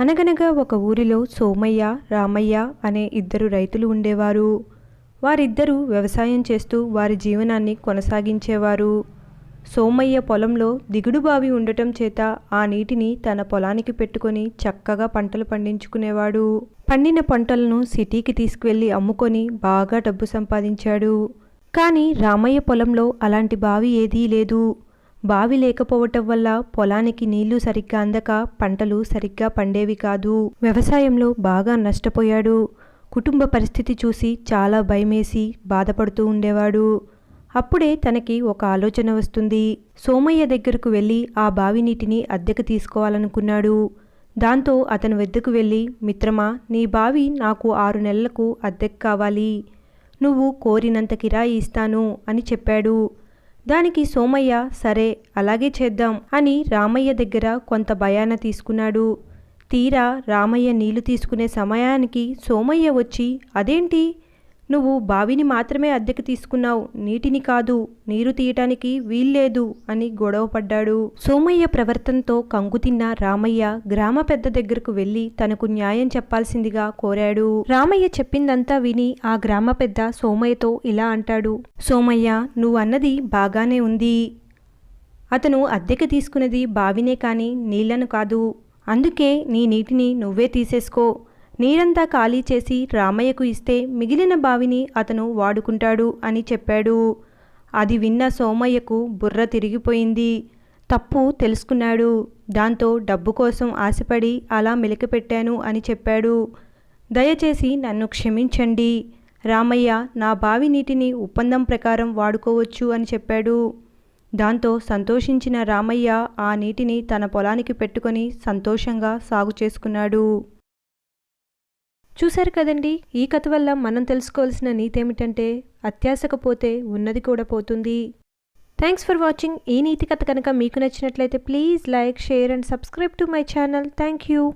అనగనగా ఒక ఊరిలో సోమయ్య రామయ్య అనే ఇద్దరు రైతులు ఉండేవారు. వారిద్దరూ వ్యవసాయం చేస్తూ వారి జీవనాన్ని కొనసాగించేవారు. సోమయ్య పొలంలో దిగుడు బావి ఉండటం చేత ఆ నీటిని తన పొలానికి పెట్టుకొని చక్కగా పంటలు పండించుకునేవాడు. పండిన పంటలను సిటీకి తీసుకువెళ్ళి అమ్ముకొని బాగా డబ్బు సంపాదించాడు. కానీ రామయ్య పొలంలో అలాంటి బావి ఏదీ లేదు. బావి లేకపోవటం వల్ల పొలానికి నీళ్ళు సరిగ్గా అందక పంటలు సరిగ్గా పండేవి కాదు. వ్యవసాయంలో బాగా నష్టపోయాడు. కుటుంబ పరిస్థితి చూసి చాలా భయమేసి బాధపడుతూ ఉండేవాడు. అప్పుడే తనకి ఒక ఆలోచన వస్తుంది. సోమయ్య దగ్గరకు వెళ్ళి ఆ బావి నీటిని అద్దెకు తీసుకోవాలనుకున్నాడు. దాంతో అతను వద్దకు వెళ్ళి మిత్రమా నీ బావి నాకు ఆరు నెలలకు అద్దెకు కావాలి. నువ్వు కోరినంత కిరాయి ఇస్తాను అని చెప్పాడు. దానికి సోమయ్య సరే అలాగే చేద్దాం అని రామయ్య దగ్గర కొంత భయాన తీసుకున్నాడు. తీరా రామయ్య నీళ్ళు తీసుకునే సమయానికి సోమయ్య వచ్చి అదేంటి? నువ్వు బావిని మాత్రమే అద్దెకు తీసుకున్నావు. నీటిని కాదు నీరు తీయటానికి వీల్లేదు అని గొడవపడ్డాడు సోమయ్య ప్రవర్తనతో కంగుతిన్న రామయ్య గ్రామ పెద్ద దగ్గరకు వెళ్ళి తనకు న్యాయం చెప్పాల్సిందిగా కోరాడు. రామయ్య చెప్పిందంతా విని ఆ గ్రామ పెద్ద సోమయ్యతో ఇలా అంటాడు. సోమయ్య నువ్వు అన్నది బాగానే ఉంది. అతను అద్దెకు తీసుకున్నది బావినే కాని నీళ్ళను కాదు. అందుకే నీ నీటిని నువ్వే తీసేసుకో. నీరంతా ఖాళీ చేసి రామయ్యకు ఇస్తే మిగిలిన బావిని అతను వాడుకుంటాడు అని చెప్పాడు. అది విన్న సోమయ్యకు బుర్ర తిరిగిపోయింది. తప్పు తెలుసుకున్నాడు. దాంతో డబ్బు కోసం ఆశపడి అలా మెలికపెట్టాను అని చెప్పాడు. దయచేసి నన్ను క్షమించండి. రామయ్య నా బావి నీటిని ఒప్పందం ప్రకారం వాడుకోవచ్చు అని చెప్పాడు. దాంతో సంతోషించిన రామయ్య ఆ నీటిని తన పొలానికి పెట్టుకొని సంతోషంగా సాగు చేసుకున్నాడు. చూశారు కదండి ఈ కథ వల్ల మనం తెలుసుకోవాల్సిన నీతి ఏమిటంటే అత్యాసకపోతే ఉన్నది కూడా పోతుంది. థ్యాంక్స్ ఫర్ వాచింగ్ ఈ నీతి కథ కనుక మీకు నచ్చినట్లయితే please like share and subscribe to my channel thank you